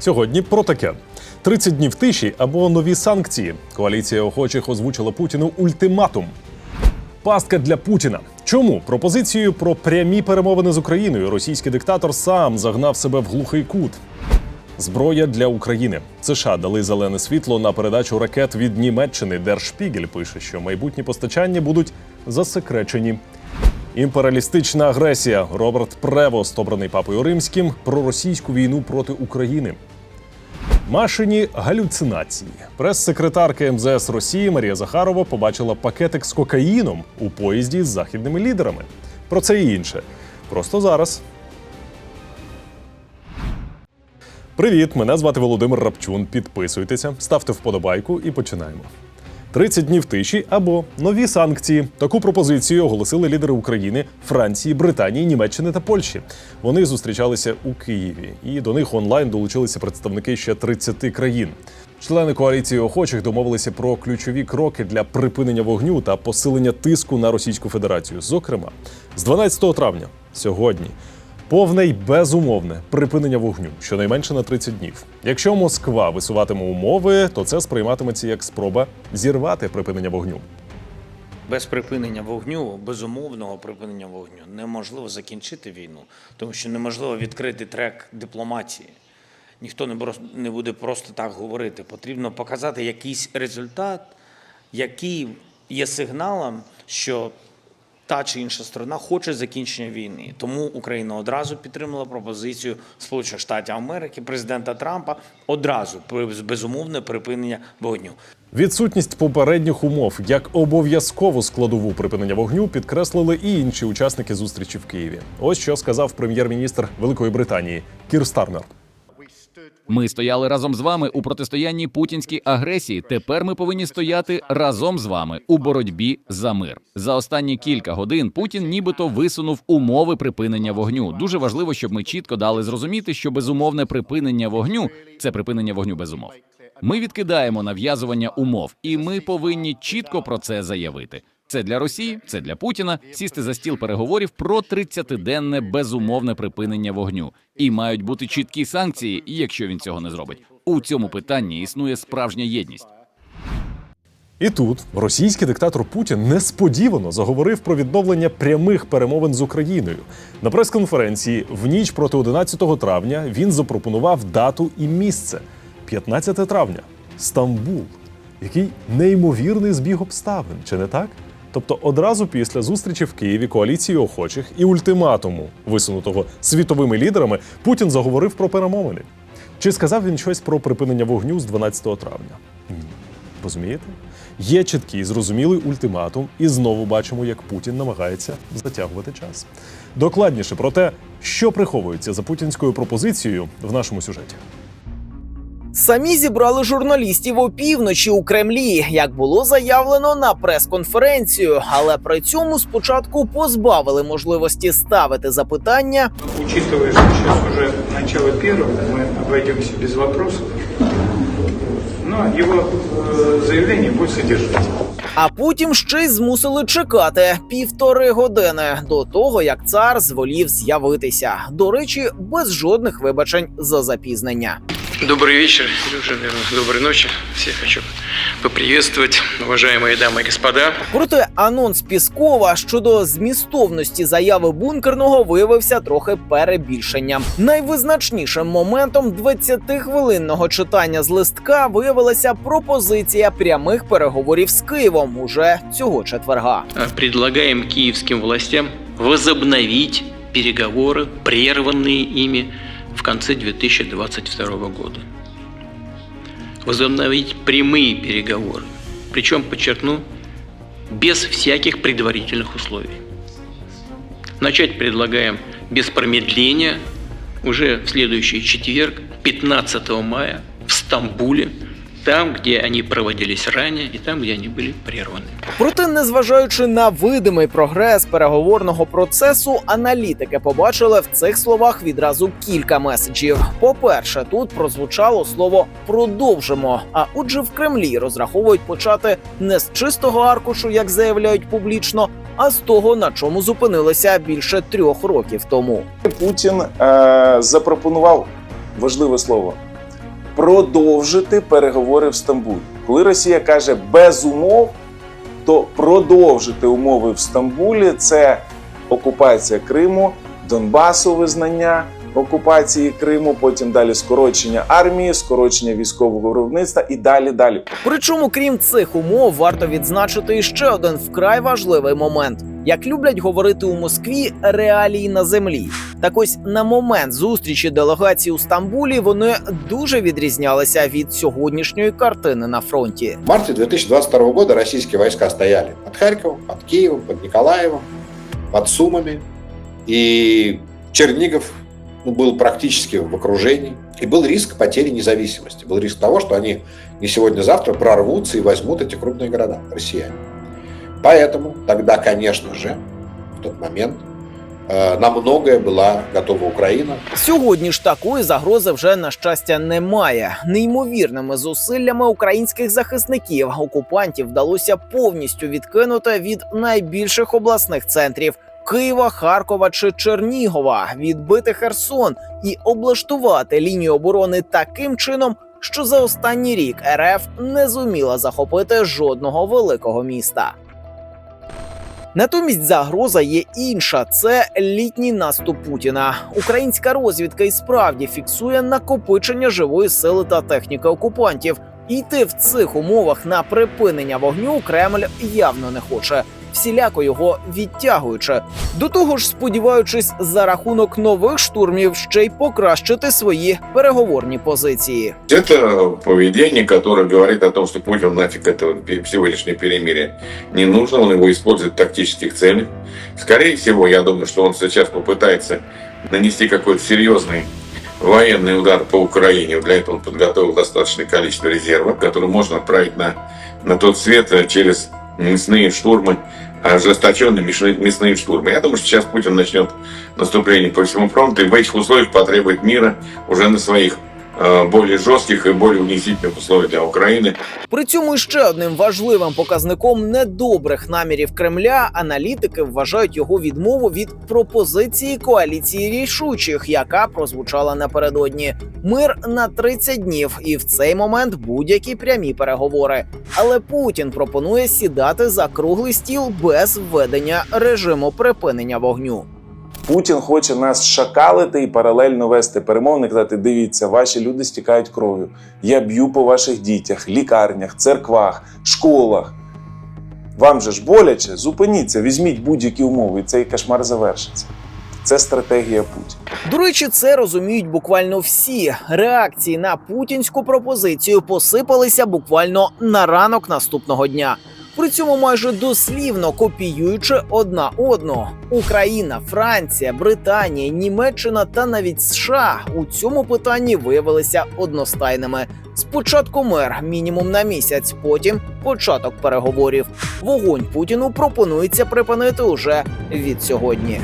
Сьогодні про таке: 30 днів тиші або нові санкції. Коаліція охочих озвучила Путіну ультиматум. Пастка для Путіна. Чому пропозицію про прямі перемовини з Україною російський диктатор сам загнав себе в глухий кут? Зброя для України. США дали зелене світло на передачу ракет від Німеччини. Держпігель пише, що майбутні постачання будуть засекречені. Імперіалістична агресія. Роберт Превост, обраний папою римським, про російську війну проти України. Машині галюцинації. Прес-секретарка МЗС Росії Марія Захарова побачила пакетик з кокаїном у поїзді з західними лідерами. Про це і інше. Просто зараз. Привіт, мене звати Володимир Рапчун. Підписуйтеся, ставте вподобайку і починаємо. 30 днів тиші або нові санкції. Таку пропозицію оголосили лідери України, Франції, Британії, Німеччини та Польщі. Вони зустрічалися у Києві, і до них онлайн долучилися представники ще 30 країн. Члени коаліції охочих домовилися про ключові кроки для припинення вогню та посилення тиску на Російську Федерацію. Зокрема, з 12 травня сьогодні Повне й безумовне припинення вогню, щонайменше на 30 днів. Якщо Москва висуватиме умови, то це сприйматиметься як спроба зірвати припинення вогню. Без припинення вогню, безумовного припинення вогню, неможливо закінчити війну, тому що неможливо відкрити трек дипломатії. Ніхто не буде просто так говорити. Потрібно показати якийсь результат, який є сигналом, що та чи інша сторона хоче закінчення війни. Тому Україна одразу підтримала пропозицію Сполучених Штатів Америки, президента Трампа одразу безумовне припинення вогню. Відсутність попередніх умов як обов'язкову складову припинення вогню підкреслили і інші учасники зустрічі в Києві. Ось що сказав прем'єр-міністр Великої Британії Кір Стармер. Ми стояли разом з вами у протистоянні путінській агресії. Тепер ми повинні стояти разом з вами у боротьбі за мир. За останні кілька годин Путін нібито висунув умови припинення вогню. Дуже важливо, щоб ми чітко дали зрозуміти, що безумовне припинення вогню це припинення вогню без умов. Ми відкидаємо нав'язування умов, і ми повинні чітко про це заявити. Це для Росії, це для Путіна сісти за стіл переговорів про 30-денне безумовне припинення вогню. І мають бути чіткі санкції, якщо він цього не зробить. У цьому питанні існує справжня єдність. І тут російський диктатор Путін несподівано заговорив про відновлення прямих перемовин з Україною. На прес-конференції в ніч проти 11 травня він запропонував дату і місце 15 травня, Стамбул. Який неймовірний збіг обставин, чи не так? Тобто, одразу після зустрічі в Києві коаліції охочих і ультиматуму, висунутого світовими лідерами, Путін заговорив про перемовини. Чи сказав він щось про припинення вогню з 12 травня? Ні. Розумієте? Є чіткий зрозумілий ультиматум, і знову бачимо, як Путін намагається затягувати час. Докладніше про те, що приховується за путінською пропозицією в нашому сюжеті. Самі зібрали журналістів опівночі у Кремлі, як було заявлено на прес-конференцію, але при цьому спочатку позбавили можливості ставити запитання, Учитывая, что сейчас уже начало первого, мы обойдемся без вопросов. Но его э, заявление будет содержать. а потім ще й змусили чекати півтори години до того, як цар зволів з'явитися. До речі, без жодних вибачень за запізнення. Добрый вечер, или уже, наверное, доброй ночи. Всех хочу поприветствовать, уважаемые дамы и господа. Проте анонс Піскова щодо змістовності заяви бункерного виявився трохи перебільшенням. Найвизначнішим моментом 20-хвилинного читання з листка виявилася пропозиція прямих переговорів з Києвом уже цього четверга. А, Предлагаем киевским властям возобновить переговоры, прерванные ими в конце 2022 года. Возобновить прямые переговоры. Причем, подчеркну, без всяких предварительных условий. Начать предлагаем без промедления уже в следующий четверг, 15 мая, в Стамбуле, там, где они проводились ранее и там, где они были прерваны. Проте, незважаючи на видимий прогрес переговорного процесу, аналітики побачили в цих словах відразу кілька меседжів. По-перше, тут прозвучало слово продовжимо. А отже, в Кремлі розраховують почати не з чистого аркушу, як заявляють публічно, а з того, на чому зупинилися більше трьох років тому. Путін е, запропонував важливе слово продовжити переговори в Стамбулі. Коли Росія каже без умов, то продовжити умови в Стамбулі це окупація Криму, Донбасу визнання окупації Криму, потім далі скорочення армії, скорочення військового виробництва і далі далі. Причому, крім цих умов, варто відзначити іще один вкрай важливий момент. Як люблять говорити у Москві, реалії на землі. Так ось на момент зустрічі делегації у Стамбулі вони дуже відрізнялися від сьогоднішньої картини на фронті. В марте 2022 года российские войска стояли под Харьковом, под Киевом, под Николаевом, под Сумами. И Чернигов ну, был практически в окружении. И был риск потери независимости. Был риск того, что они не сегодня-завтра прорвутся и возьмут эти крупные города, россияне. Поэтому тогда, конечно же, в тот момент э, на многое была готова Украина. Сьогодні ж такої загрози вже на щастя немає. Неймовірними зусиллями українських захисників окупантів вдалося повністю відкинути від найбільших обласних центрів. Києва, Харкова чи Чернігова, відбити Херсон і облаштувати лінію оборони таким чином, що за останній рік РФ не зуміла захопити жодного великого міста. Натомість загроза є інша: це літній наступ Путіна. Українська розвідка і справді фіксує накопичення живої сили та техніки окупантів. Йти в цих умовах на припинення вогню Кремль явно не хоче, всіляко його відтягуючи. До того ж, сподіваючись за рахунок нових штурмів ще й покращити свої переговорні позиції. Это поведение, которое говорит о том, что Путин нафиг это пе- сегодняшнее перемирие не нужно, он его использует в тактических целях. Скорее всего, я думаю, что он сейчас попытается нанести какой-то серьезный военный удар по Украине. Для этого он подготовил достаточное количество резервов, которые можно отправить на, на тот свет э, через мясные штурмы, ожесточенные мясные, мясные штурмы. Я думаю, что сейчас Путин начнет наступление по всему фронту и в этих условиях потребует мира уже на своих э, более жестких и более унизительных условиях для Украины. При цьому ще одним важливим показником недобрих намірів Кремля аналітики вважають його відмову від пропозиції коаліції рішучих, яка прозвучала напередодні. Мир на 30 днів, і в цей момент будь-які прямі переговори. Але Путін пропонує сідати за круглий стіл без введення режиму припинення вогню. Путін хоче нас шакалити і паралельно вести перемовини, казати: дивіться, ваші люди стікають кров'ю. Я б'ю по ваших дітях, лікарнях, церквах, школах. Вам же ж боляче, зупиніться, візьміть будь-які умови, і цей кошмар завершиться. Це стратегія Путіна. До речі, це розуміють буквально всі. Реакції на путінську пропозицію посипалися буквально на ранок наступного дня. При цьому майже дослівно копіюючи одна одну. Україна, Франція, Британія, Німеччина та навіть США у цьому питанні виявилися одностайними. Спочатку мер мінімум на місяць, потім початок переговорів. Вогонь Путіну пропонується припинити уже від сьогодні.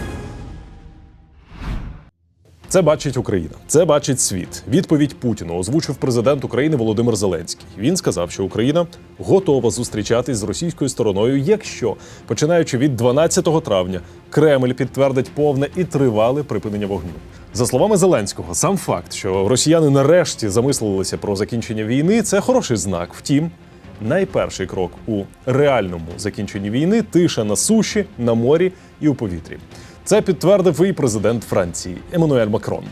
Це бачить Україна, це бачить світ. Відповідь Путіну озвучив президент України Володимир Зеленський. Він сказав, що Україна готова зустрічатись з російською стороною, якщо починаючи від 12 травня Кремль підтвердить повне і тривале припинення вогню. За словами Зеленського, сам факт, що росіяни нарешті замислилися про закінчення війни, це хороший знак. Втім, найперший крок у реальному закінченні війни тиша на суші, на морі і у повітрі. Це підтвердив і президент Франції Еммануель Макрон.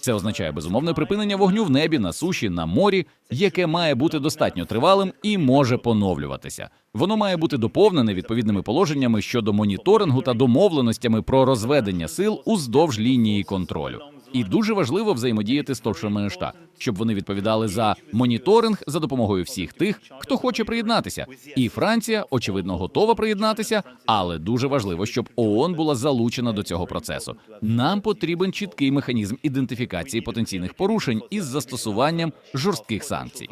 Це означає безумовне припинення вогню в небі, на суші, на морі, яке має бути достатньо тривалим і може поновлюватися. Воно має бути доповнене відповідними положеннями щодо моніторингу та домовленостями про розведення сил уздовж лінії контролю. І дуже важливо взаємодіяти з товшими ШТА, щоб вони відповідали за моніторинг за допомогою всіх тих, хто хоче приєднатися. І Франція, очевидно, готова приєднатися, але дуже важливо, щоб ООН була залучена до цього процесу. Нам потрібен чіткий механізм ідентифікації потенційних порушень із застосуванням жорстких санкцій.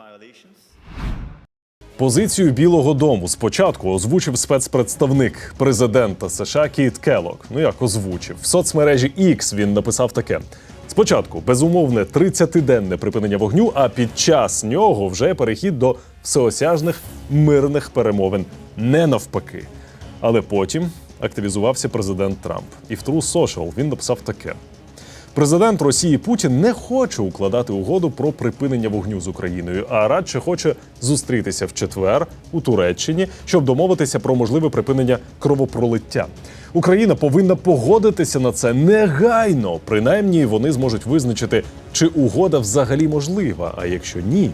Позицію Білого Дому спочатку озвучив спецпредставник президента США Кіт Келлок. Ну як озвучив в соцмережі X він написав таке: спочатку безумовне 30-денне припинення вогню, а під час нього вже перехід до всеосяжних мирних перемовин, не навпаки. Але потім активізувався президент Трамп. І в True Social він написав таке: Президент Росії Путін не хоче укладати угоду про припинення вогню з Україною, а радше хоче зустрітися в четвер у Туреччині, щоб домовитися про можливе припинення кровопролиття. Україна повинна погодитися на це негайно. Принаймні вони зможуть визначити, чи угода взагалі можлива. А якщо ні,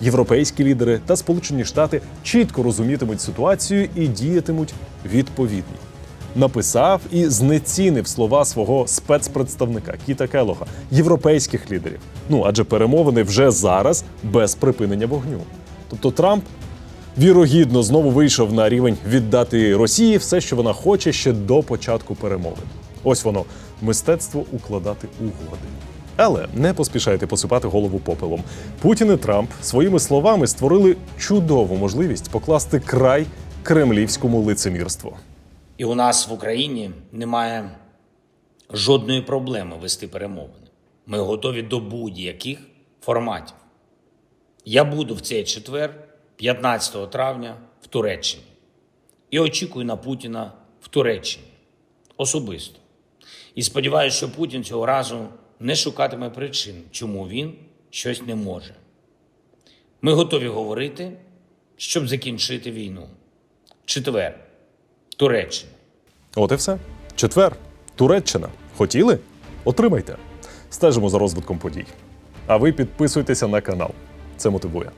європейські лідери та Сполучені Штати чітко розумітимуть ситуацію і діятимуть відповідно. Написав і знецінив слова свого спецпредставника Кіта Келога, європейських лідерів. Ну адже перемовини вже зараз без припинення вогню. Тобто Трамп вірогідно знову вийшов на рівень віддати Росії все, що вона хоче ще до початку перемовин. Ось воно мистецтво укладати угоди. Але не поспішайте посипати голову попелом. Путін і Трамп своїми словами створили чудову можливість покласти край кремлівському лицемірству. І у нас в Україні немає жодної проблеми вести перемовини. Ми готові до будь-яких форматів. Я буду в цей четвер, 15 травня, в Туреччині. І очікую на Путіна в Туреччині особисто. І сподіваюся, що Путін цього разу не шукатиме причин, чому він щось не може. Ми готові говорити, щоб закінчити війну. Четвер. Туреччина. От і все. Четвер. Туреччина. Хотіли? Отримайте. Стежимо за розвитком подій. А ви підписуйтеся на канал. Це мотивує.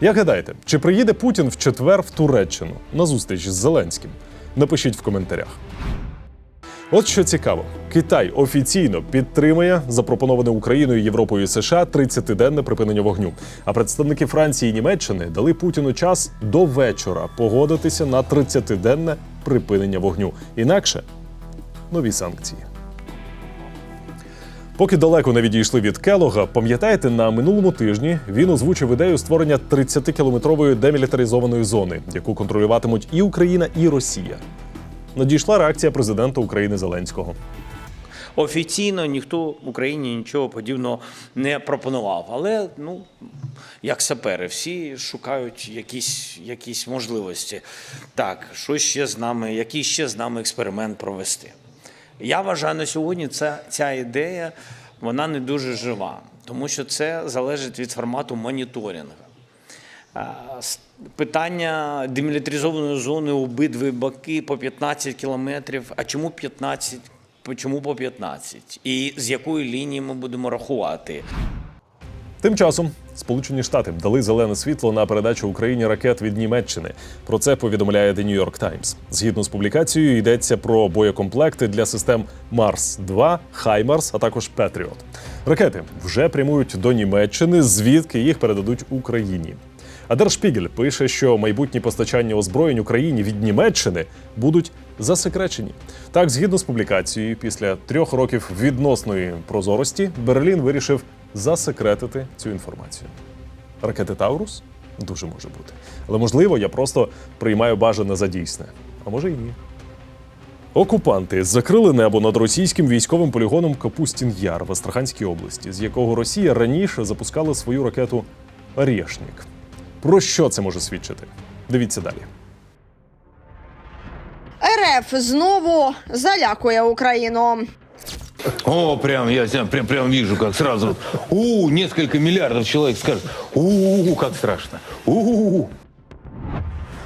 Як гадаєте, чи приїде Путін в четвер в Туреччину на зустріч з Зеленським? Напишіть в коментарях. От що цікаво, Китай офіційно підтримує запропоноване Україною, Європою і США 30-денне припинення вогню. А представники Франції і Німеччини дали Путіну час до вечора погодитися на 30-денне припинення вогню. Інакше нові санкції. Поки далеко не відійшли від Келога, пам'ятаєте, на минулому тижні він озвучив ідею створення 30-кілометрової демілітаризованої зони, яку контролюватимуть і Україна, і Росія. Надійшла реакція президента України Зеленського. Офіційно ніхто в Україні нічого подібного не пропонував. Але ну, як сапери, всі шукають якісь, якісь можливості. Так, що ще з нами, який ще з нами експеримент провести. Я вважаю, на сьогодні ця, ця ідея вона не дуже жива, тому що це залежить від формату моніторингу. Питання демілітаризованої зони обидві боки по 15 кілометрів. А чому 15? Чому по 15? І з якої лінії ми будемо рахувати? Тим часом Сполучені Штати дали зелене світло на передачу Україні ракет від Німеччини. Про це повідомляє The New York Times. Згідно з публікацією, йдеться про боєкомплекти для систем Марс 2 Хаймарс, а також Петріот. Ракети вже прямують до Німеччини, звідки їх передадуть Україні. А Spiegel пише, що майбутні постачання озброєнь Україні від Німеччини будуть засекречені. Так, згідно з публікацією, після трьох років відносної прозорості Берлін вирішив засекретити цю інформацію. Ракети Таурус дуже може бути. Але можливо, я просто приймаю бажане за дійсне. А може і ні. Окупанти закрили небо над російським військовим полігоном Капустін Яр в Астраханській області, з якого Росія раніше запускала свою ракету Орєшнік. Про що це може свідчити? Дивіться далі. РФ знову залякує Україну. О, прям, я прям, прям, прям вижу, как сразу, у, несколько миллиардов человек скажет, у, как страшно, у,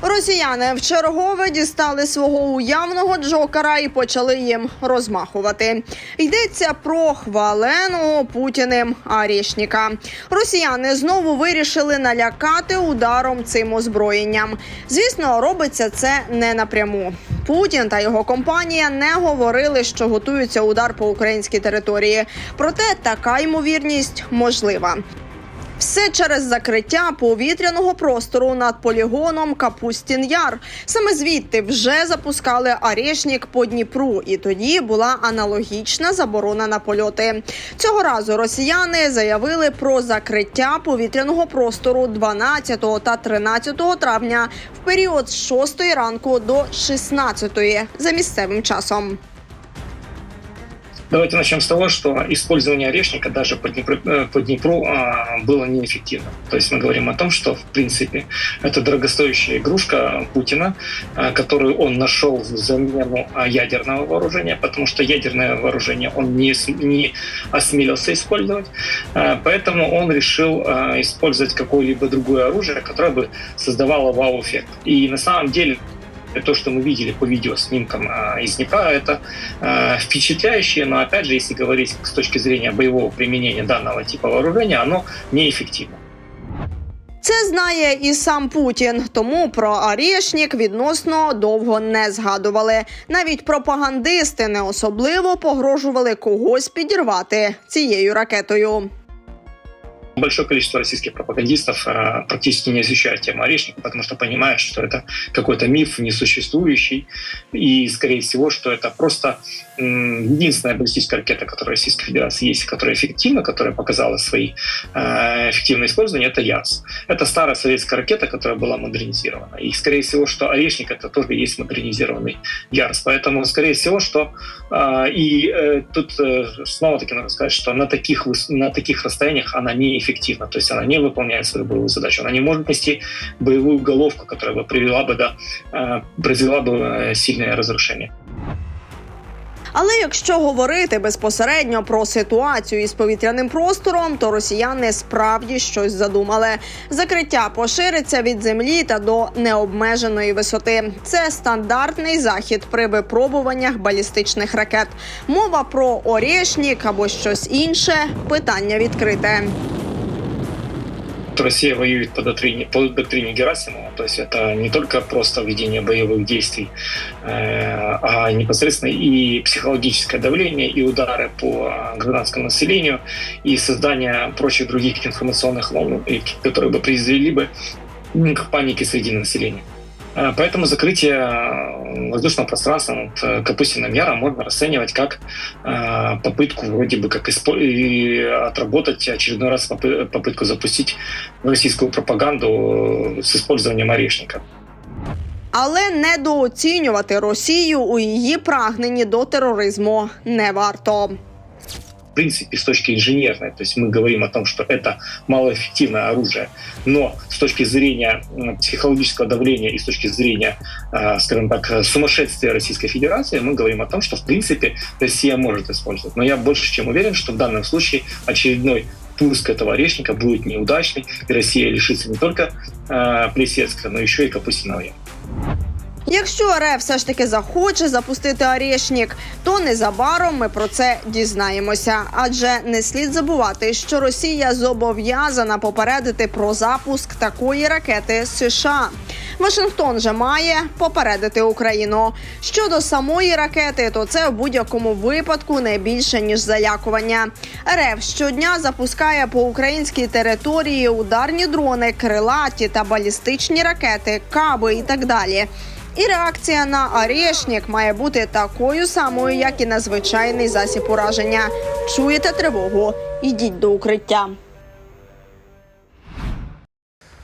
Росіяни вчергове дістали свого уявного джокера і почали їм розмахувати. Йдеться про хваленого путіним Арішніка. Росіяни знову вирішили налякати ударом цим озброєнням. Звісно, робиться це не напряму. Путін та його компанія не говорили, що готується удар по українській території. Проте така ймовірність можлива. Все через закриття повітряного простору над полігоном Капустін Яр. Саме звідти вже запускали Арішнік по Дніпру, і тоді була аналогічна заборона на польоти. Цього разу росіяни заявили про закриття повітряного простору 12 та 13 травня в період з 6 ранку до 16 за місцевим часом. Давайте начнем с того, что использование орешника даже по Днепру, э, по Днепру а, было неэффективно. То есть мы говорим о том, что в принципе это дорогостоящая игрушка Путина, а, которую он нашел в замену а, ядерного вооружения, потому что ядерное вооружение он не, не осмелился использовать. Поэтому он решил использовать какое-либо другое оружие, которое бы создавало вау-эффект. И на самом деле то, что мы видели по видеоснимкам а, из Днепра, это а, впечатляющее, но опять же, если говорить с точки зрения боевого применения данного типа вооружения, оно неэффективно. Це знає і сам Путін, тому про Арішнік відносно довго не згадували. Навіть пропагандисти не особливо погрожували когось підірвати цією ракетою. Большое количество российских пропагандистов э, практически не освещают тему орешника, потому что понимают, что это какой-то миф несуществующий, и, скорее всего, что это просто единственная баллистическая ракета, которая в Российской Федерации есть, которая эффективна, которая показала свои э, эффективное использование, это ЯС. Это старая советская ракета, которая была модернизирована. И, скорее всего, что орешник это тоже есть модернизированный ЯРС. Поэтому, скорее всего, что э, и тут снова-таки надо сказать, что на таких, на таких расстояниях она неэффективна. То есть она не выполняет свою боевую задачу. Она не может нести боевую головку, которая бы привела бы до, э, произвела бы э, сильное разрушение. Але якщо говорити безпосередньо про ситуацію із повітряним простором, то росіяни справді щось задумали. Закриття пошириться від землі та до необмеженої висоти. Це стандартний захід при випробуваннях балістичних ракет. Мова про Орєшнік або щось інше питання відкрите. Россия воюет по доктрине, по доктрине Герасимова, то есть это не только просто ведение боевых действий, э, а непосредственно и психологическое давление, и удары по гражданскому населению, и создание прочих других информационных волн, которые бы привели бы к панике среди населения. Э, Поэтому закрытие э, воздушного пространства над э, Капустиным Яром можно расценивать как э, попытку вроде бы как испо- и отработать очередной раз попы- попытку запустить российскую пропаганду э, с использованием орешника. Але недооцінювати Росію у її прагненні до тероризму не варто. В принципе, с точки инженерной, то есть мы говорим о том, что это малоэффективное оружие, но с точки зрения психологического давления и с точки зрения, э, скажем так, сумасшествия Российской Федерации, мы говорим о том, что в принципе Россия может использовать. Но я больше чем уверен, что в данном случае очередной пуск этого орешника будет неудачный, и Россия лишится не только э, Плесецка, но еще и Капустиного Яра. Якщо РФ все ж таки захоче запустити Орєшнік, то незабаром ми про це дізнаємося. Адже не слід забувати, що Росія зобов'язана попередити про запуск такої ракети США. Вашингтон же має попередити Україну. Щодо самої ракети, то це в будь-якому випадку не більше ніж залякування. РФ щодня запускає по українській території ударні дрони, крилаті та балістичні ракети, каби і так далі. І реакція на Орешнік має бути такою самою, як і на звичайний засіб ураження. Чуєте тривогу? Йдіть до укриття.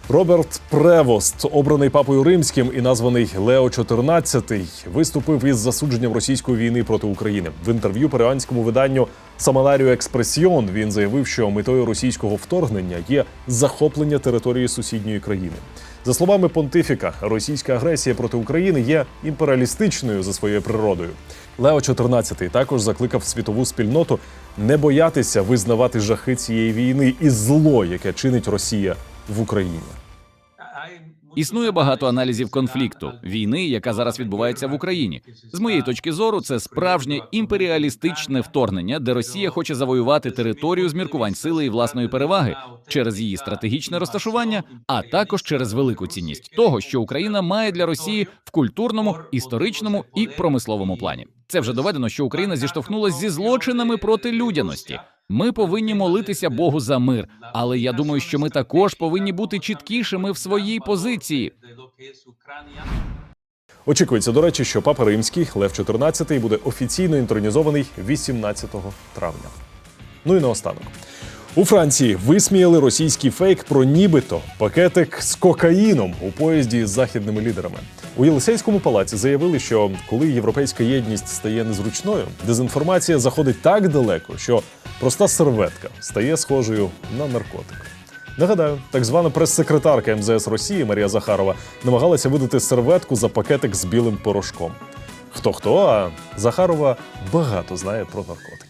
Роберт Превост, обраний папою римським і названий Лео XIV, виступив із засудженням російської війни проти України. В інтерв'ю перуанському виданню Самаларіо Експресіон він заявив, що метою російського вторгнення є захоплення території сусідньої країни. За словами понтифіка, російська агресія проти України є імперіалістичною за своєю природою. Лео XIV також закликав світову спільноту не боятися визнавати жахи цієї війни і зло, яке чинить Росія в Україні. Існує багато аналізів конфлікту війни, яка зараз відбувається в Україні. З моєї точки зору, це справжнє імперіалістичне вторгнення, де Росія хоче завоювати територію з міркувань сили і власної переваги через її стратегічне розташування, а також через велику цінність того, що Україна має для Росії в культурному, історичному і промисловому плані. Це вже доведено, що Україна зіштовхнулася зі злочинами проти людяності. Ми повинні молитися Богу за мир, але я думаю, що ми також повинні бути чіткішими в своїй позиції. Очікується, до речі, що папа римський Лев XIV буде офіційно інтронізований 18 травня. Ну і наостанок. У Франції висміяли російський фейк про нібито пакетик з кокаїном у поїзді з західними лідерами. У Єлисейському палаці заявили, що коли європейська єдність стає незручною, дезінформація заходить так далеко, що проста серветка стає схожою на наркотик. Нагадаю, так звана прес-секретарка МЗС Росії Марія Захарова намагалася видати серветку за пакетик з білим порошком. Хто хто, а Захарова багато знає про наркотики.